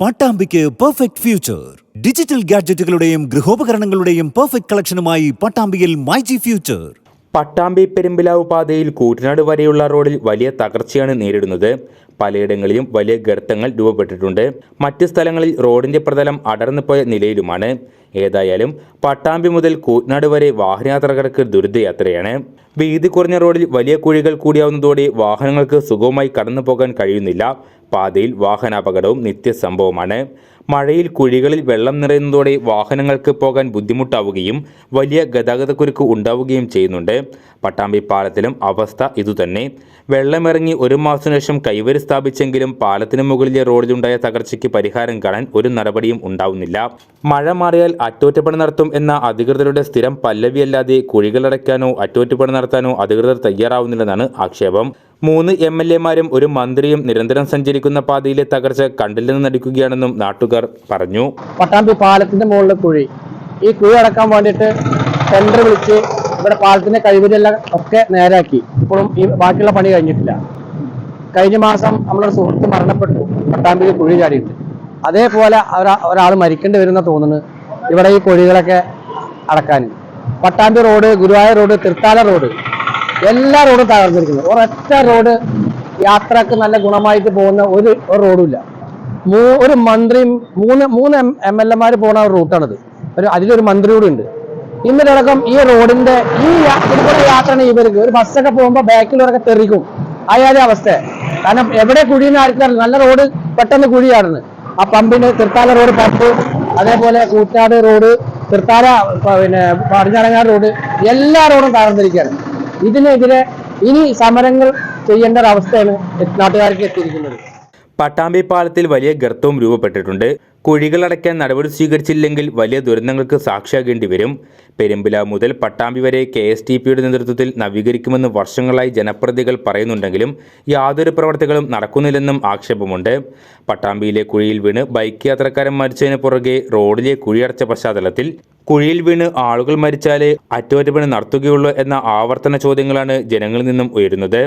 പട്ടാമ്പിക്ക് perfect future digital ഗാഡ്ജറ്റുകളുടെയും ഗൃഹോപകരണങ്ങളുടെയും perfect കളക്ഷനുമായി പട്ടാമ്പിയിൽ മൈജി ഫ്യൂച്ചർ പട്ടാമ്പി പെരുമ്പിലാവ് പാതയിൽ കൂറ്റനാട് വരെയുള്ള റോഡിൽ വലിയ തകർച്ചയാണ് നേരിടുന്നത്. പലയിടങ്ങളിലും വലിയ ഗർത്തങ്ങൾ രൂപപ്പെട്ടിട്ടുണ്ട്. മറ്റ് സ്ഥലങ്ങളിൽ റോഡിന്റെ പ്രതലം അടർന്നു പോയ നിലയിലുമാണ്. ഏതായാലും പട്ടാമ്പി മുതൽ കൂറ്റനാട് വരെ വാഹനയാത്രക്കാർക്ക് ദുരിതയാത്രയാണ്. വീതി കുറഞ്ഞ റോഡിൽ വലിയ കുഴികൾ കൂടിയാവുന്നതോടെ വാഹനങ്ങൾക്ക് സുഗമമായി കടന്നു പോകാൻ കഴിയുന്നില്ല. പാതയിൽ വാഹനാപകടവും നിത്യസംഭവമാണ്. മഴയിൽ കുഴികളിൽ വെള്ളം നിറയുന്നതോടെ വാഹനങ്ങൾക്ക് പോകാൻ ബുദ്ധിമുട്ടാവുകയും വലിയ ഗതാഗതക്കുരുക്ക് ഉണ്ടാവുകയും ചെയ്യുന്നുണ്ട്. പട്ടാമ്പി പാലത്തിലും അവസ്ഥ ഇതുതന്നെ. വെള്ളമിറങ്ങി ഒരു മാസത്തിനു ശേഷം കൈവരി സ്ഥാപിച്ചെങ്കിലും പാലത്തിന് മുകളിലെ റോഡിലുണ്ടായ തകർച്ചയ്ക്ക് പരിഹാരം കാണാൻ ഒരു നടപടിയും ഉണ്ടാവുന്നില്ല. മഴ മാറിയാൽ അറ്റകുറ്റപ്പണി നടത്തും എന്ന അധികൃതരുടെ സ്ഥിരം പല്ലവിയല്ലാതെ കുഴികളടയ്ക്കാനോ അറ്റകുറ്റപ്പണി നടത്താനോ അധികൃതർ തയ്യാറാവുന്നില്ലെന്നാണ് ആക്ഷേപം. മൂന്ന് എം എൽ എമാരും ഒരു മന്ത്രിയും നിരന്തരം സഞ്ചരിക്കുന്ന പാതയിലെ തകർച്ച കണ്ടില്ലെന്ന് നടിക്കുകയാണെന്നും നാട്ടുകാർ പറഞ്ഞു. പട്ടാമ്പി പാലത്തിന്റെ മുകളിലെ കുഴി. ഈ കുഴി അടക്കാൻ വേണ്ടിയിട്ട് ടെൻഡർ വിളിച്ച് ഇവിടെ പാലത്തിന്റെ കഴിവിലെല്ലാം ഒക്കെ നേരാക്കി. ഇപ്പോഴും ഈ ബാക്കിയുള്ള പണി കഴിഞ്ഞിട്ടില്ല. കഴിഞ്ഞ മാസം നമ്മളൊരു സുഹൃത്ത് മരണപ്പെട്ടു. പട്ടാമ്പിയിൽ കുഴി ചാടിയിട്ട്. അതേപോലെ ഒരാൾ മരിക്കേണ്ടി വരുന്ന തോന്നുന്നു. ഇവിടെ ഈ കുഴികളൊക്കെ അടക്കാൻ. Pattambi road Guruvayur road Thrithala road എല്ലാ റോഡും തകർന്നിരിക്കുന്നു. ഒരൊറ്റ റോഡ് യാത്രയ്ക്ക് നല്ല ഗുണമായിട്ട് പോകുന്ന ഒരു റോഡുമില്ല. മൂ- ഒരു മന്ത്രിയും മൂന്ന് മൂന്ന് എം എൽ എമാർ പോണ ഒരു റൂട്ടാണിത്. ഒരു അതിലൊരു മന്ത്രി കൂടി ഉണ്ട്. ഇന്നലടക്കം ഈ റോഡിന്റെ ഈ ഇതുപോലെ യാത്ര ഇവർക്ക്. ഒരു ബസ്സൊക്കെ പോകുമ്പോൾ ബാക്കിലൊക്കെ തെറിക്കും. അയാളെ അവസ്ഥ. കാരണം എവിടെ കുഴിയെന്ന് ആർക്കറിയില്ല നല്ല റോഡ് പെട്ടെന്ന് കുഴിയാണ് ആ പമ്പിന് തൃത്താല റോഡ് പമ്പ് അതേപോലെ കൂറ്റാട് റോഡ് തൃത്താല പിന്നെ പടിഞ്ഞാറങ്ങാട് റോഡ് എല്ലാ റോഡും തകർന്നിരിക്കുകയാണ്. ഇതിനെതിരെ ഇനി സമരങ്ങൾ ചെയ്യേണ്ട ഒരു അവസ്ഥയാണ് നാട്ടുകാർക്ക് എത്തിയിരിക്കുന്നത്. പട്ടാമ്പി പാലത്തിൽ വലിയ ഗർത്തവും രൂപപ്പെട്ടിട്ടുണ്ട്. കുഴികളടയ്ക്കാൻ നടപടി സ്വീകരിച്ചില്ലെങ്കിൽ വലിയ ദുരന്തങ്ങൾക്ക് സാക്ഷിയാകേണ്ടി വരും. പെരുമ്പില മുതൽ പട്ടാമ്പി വരെ കെ എസ് ടി പിയുടെ നേതൃത്വത്തിൽ നവീകരിക്കുമെന്ന് വർഷങ്ങളായി ജനപ്രതികൾ പറയുന്നുണ്ടെങ്കിലും യാതൊരു പ്രവർത്തികളും നടക്കുന്നില്ലെന്നും ആക്ഷേപമുണ്ട്. പട്ടാമ്പിയിലെ കുഴിയിൽ വീണ് ബൈക്ക് യാത്രക്കാരൻ മരിച്ചതിന് പുറകെ റോഡിലെ കുഴിയടച്ച പശ്ചാത്തലത്തിൽ കുഴിയിൽ വീണ് ആളുകൾ മരിച്ചാലേ അറ്റകുറ്റപ്പണി നടത്തുകയുള്ളൂ എന്ന ആവർത്തന ചോദ്യങ്ങളാണ് ജനങ്ങളിൽ നിന്നും ഉയരുന്നത്.